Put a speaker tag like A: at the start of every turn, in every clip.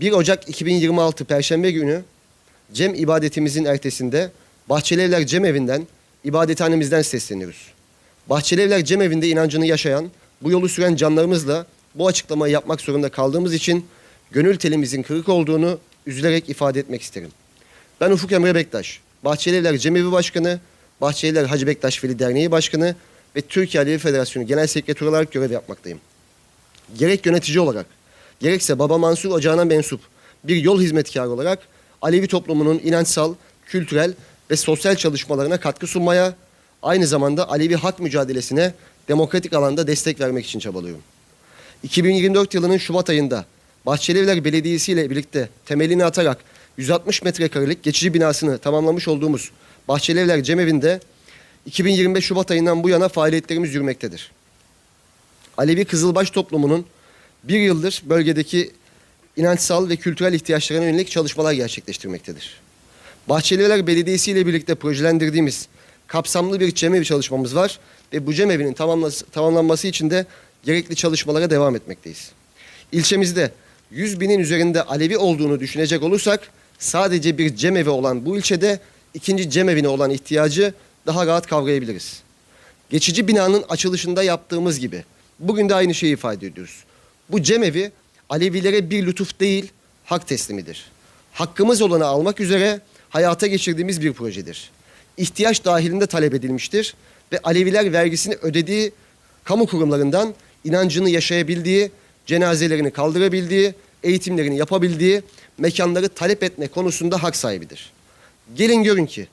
A: 1 Ocak 2026 Perşembe günü Cem ibadetimizin ertesinde Bahçelievler Cem Evi'nden ibadethanemizden sesleniyoruz. Bahçelievler Cem Evi'nde inancını yaşayan, bu yolu süren canlarımızla bu açıklamayı yapmak zorunda kaldığımız için gönül telimizin kırık olduğunu üzülerek ifade etmek isterim. Ben Ufuk Emre Bektaş, Bahçelievler Cemevi Başkanı, Bahçelievler Hacı Bektaş Veli Derneği Başkanı ve Türkiye Alevi Federasyonu Genel Sekreteri olarak görev yapmaktayım. Gerek yönetici olarak, gerekse Baba Mansur Ocağı'na mensup bir yol hizmetkarı olarak Alevi toplumunun inançsal, kültürel ve sosyal çalışmalarına katkı sunmaya, aynı zamanda Alevi hak mücadelesine demokratik alanda destek vermek için çabalıyorum. 2024 yılının Şubat ayında Bahçelievler Belediyesi ile birlikte temelini atarak 160 metrekarelik geçici binasını tamamlamış olduğumuz Bahçelievler Cemevi'nde 2025 Şubat ayından bu yana faaliyetlerimiz yürümektedir. Alevi Kızılbaş toplumunun bir yıldır bölgedeki inançsal ve kültürel ihtiyaçlarına yönelik çalışmalar gerçekleştirmektedir. Bahçelievler Belediyesi ile birlikte projelendirdiğimiz kapsamlı bir cemevi çalışmamız var ve bu cemevinin tamamlanması için de gerekli çalışmalara devam etmekteyiz. İlçemizde 100 binin üzerinde Alevi olduğunu düşünecek olursak sadece bir cemevi olan bu ilçede ikinci cemevine olan ihtiyacı daha rahat kavrayabiliriz. Geçici binanın açılışında yaptığımız gibi bugün de aynı şeyi ifade ediyoruz. Bu cemevi Alevilere bir lütuf değil, hak teslimidir. Hakkımız olanı almak üzere hayata geçirdiğimiz bir projedir. İhtiyaç dahilinde talep edilmiştir ve Aleviler vergisini ödediği kamu kurumlarından inancını yaşayabildiği, cenazelerini kaldırabildiği, eğitimlerini yapabildiği mekanları talep etme konusunda hak sahibidir. Gelin görün ki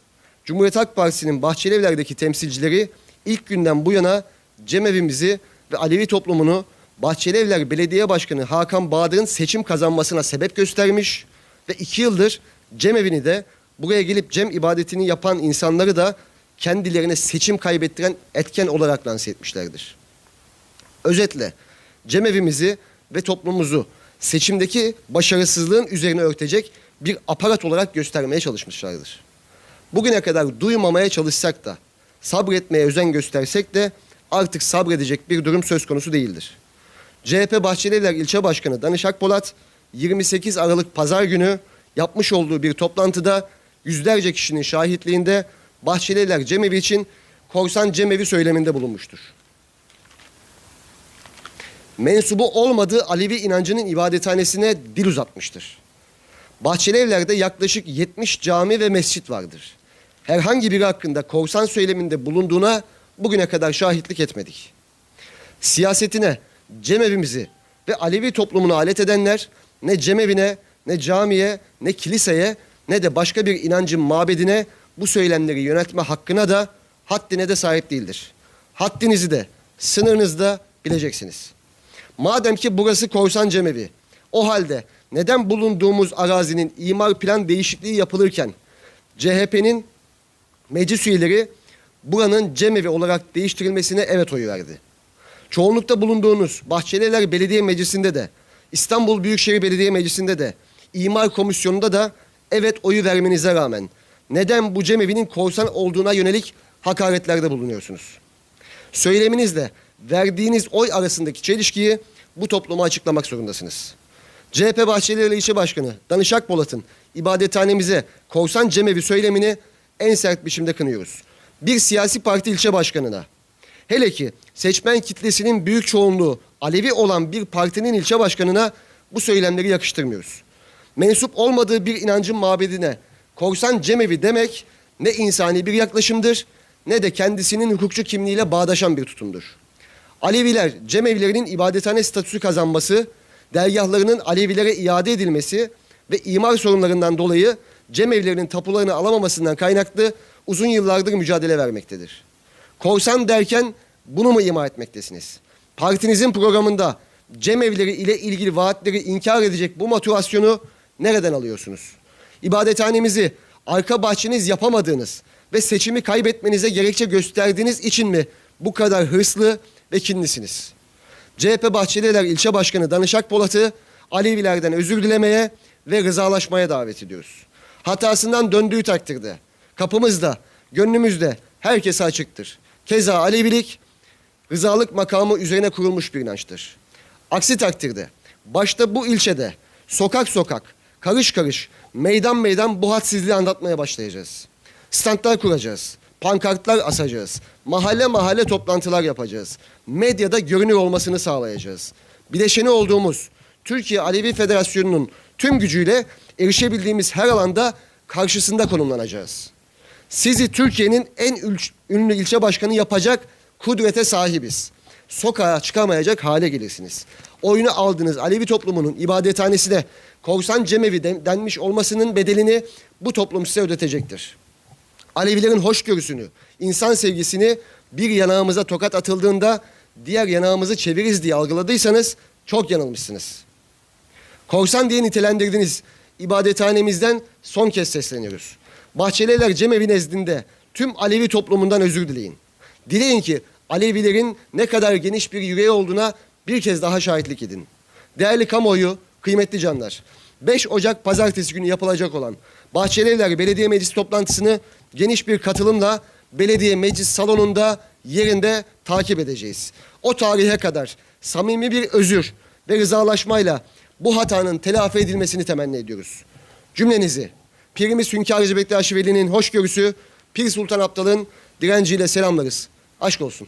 A: Cumhuriyet Halk Partisi'nin Bahçelievler'deki temsilcileri ilk günden bu yana cemevimizi ve Alevi toplumunu Bahçelievler Belediye Başkanı Hakan Bahadır'ın seçim kazanmasına sebep göstermiş ve iki yıldır cemevini de buraya gelip cem ibadetini yapan insanları da kendilerine seçim kaybettiren etken olarak lanse etmişlerdir. Özetle cemevimizi ve toplumumuzu seçimdeki başarısızlığın üzerine örtecek bir aparat olarak göstermeye çalışmışlardır. Bugüne kadar duymamaya çalışsak da, sabretmeye özen göstersek de artık sabredecek bir durum söz konusu değildir. CHP Bahçelievler İlçe Başkanı Danış Akpolat 28 Aralık Pazar günü yapmış olduğu bir toplantıda yüzlerce kişinin şahitliğinde Bahçelievler Cemevi için korsan cemevi söyleminde bulunmuştur. Mensubu olmadığı Alevi inancının ibadethanesine dil uzatmıştır. Bahçelievler'de yaklaşık 70 cami ve mescit vardır. Herhangi biri hakkında korsan söyleminde bulunduğuna bugüne kadar şahitlik etmedik. Siyasetine, cemevimizi ve Alevi toplumunu alet edenler ne cemevine, ne camiye, ne kiliseye, ne de başka bir inancın mabedine bu söylemleri yöneltme hakkına da haddine de sahip değildir. Haddinizi de, sınırınızı da bileceksiniz. Madem ki burası korsan cemevi, o halde neden bulunduğumuz arazinin imar plan değişikliği yapılırken CHP'nin meclis üyeleri buranın cemevi olarak değiştirilmesine evet oyu verdi. Çoğunlukta bulunduğunuz Bahçelievler Belediye Meclisi'nde de İstanbul Büyükşehir Belediye Meclisi'nde de imar komisyonunda da evet oyu vermenize rağmen neden bu cemevinin korsan olduğuna yönelik hakaretlerde bulunuyorsunuz? Söyleminizle verdiğiniz oy arasındaki çelişkiyi bu topluma açıklamak zorundasınız. CHP Bahçelievler İlçe Başkanı Danış Akpolat'ın ibadethanemize korsan cemevi söylemini en sert biçimde kınıyoruz. Bir siyasi parti ilçe başkanına, hele ki seçmen kitlesinin büyük çoğunluğu Alevi olan bir partinin ilçe başkanına bu söylemleri yakıştırmıyoruz. Mensup olmadığı bir inancın mabedine korsan cemevi demek ne insani bir yaklaşımdır ne de kendisinin hukukçu kimliğiyle bağdaşan bir tutumdur. Aleviler cemevlerinin ibadethane statüsü kazanması, dergahlarının Alevilere iade edilmesi ve imar sorunlarından dolayı cemevlerinin tapularını alamamasından kaynaklı uzun yıllardır mücadele vermektedir. Korsan derken bunu mu ima etmektesiniz? Partinizin programında cemevleri ile ilgili vaatleri inkar edecek bu motivasyonu nereden alıyorsunuz? İbadethanemizi arka bahçeniz yapamadığınız ve seçimi kaybetmenize gerekçe gösterdiğiniz için mi bu kadar hırslı ve kinlisiniz? CHP Bahçelievler İlçe Başkanı Danış Akpolat'ı Alevilerden özür dilemeye ve rızalaşmaya davet ediyoruz. Hatasından döndüğü takdirde kapımızda, gönlümüzde herkese açıktır. Keza Alevilik rızalık makamı üzerine kurulmuş bir inançtır. Aksi takdirde başta bu ilçede sokak sokak, karış karış, meydan meydan bu hadsizliği anlatmaya başlayacağız. Standlar kuracağız, pankartlar asacağız, mahalle mahalle toplantılar yapacağız. Medyada görünür olmasını sağlayacağız. Bileşeni olduğumuz Türkiye Alevi Federasyonu'nun tüm gücüyle erişebildiğimiz her alanda karşısında konumlanacağız. Sizi Türkiye'nin en ünlü ilçe başkanı yapacak kudrete sahibiz. Sokağa çıkamayacak hale gelirsiniz. Oyunu aldığınız Alevi toplumunun ibadethanesine korsan cemevi den- denmiş olmasının bedelini bu toplum size ödetecektir. Alevilerin hoşgörüsünü, insan sevgisini bir yanağımıza tokat atıldığında diğer yanağımızı çeviririz diye algıladıysanız çok yanılmışsınız. Korsan diye nitelendirdiğiniz ibadethanemizden son kez sesleniyoruz. Bahçelievler Cemevi nezdinde tüm Alevi toplumundan özür dileyin. Dileyin ki Alevilerin ne kadar geniş bir yüreği olduğuna bir kez daha şahitlik edin. Değerli kamuoyu, kıymetli canlar. 5 Ocak pazartesi günü yapılacak olan Bahçelievler Belediye Meclis toplantısını geniş bir katılımla belediye meclis salonunda yerinde takip edeceğiz. O tarihe kadar samimi bir özür ve rızalaşmayla bu hatanın telafi edilmesini temenni ediyoruz. Cümlenizi Pirimiz Hünkâr Recep Bektaş Veli'nin hoşgörüsü, Pir Sultan Abdal'ın direnciyle selamlarız. Aşk olsun.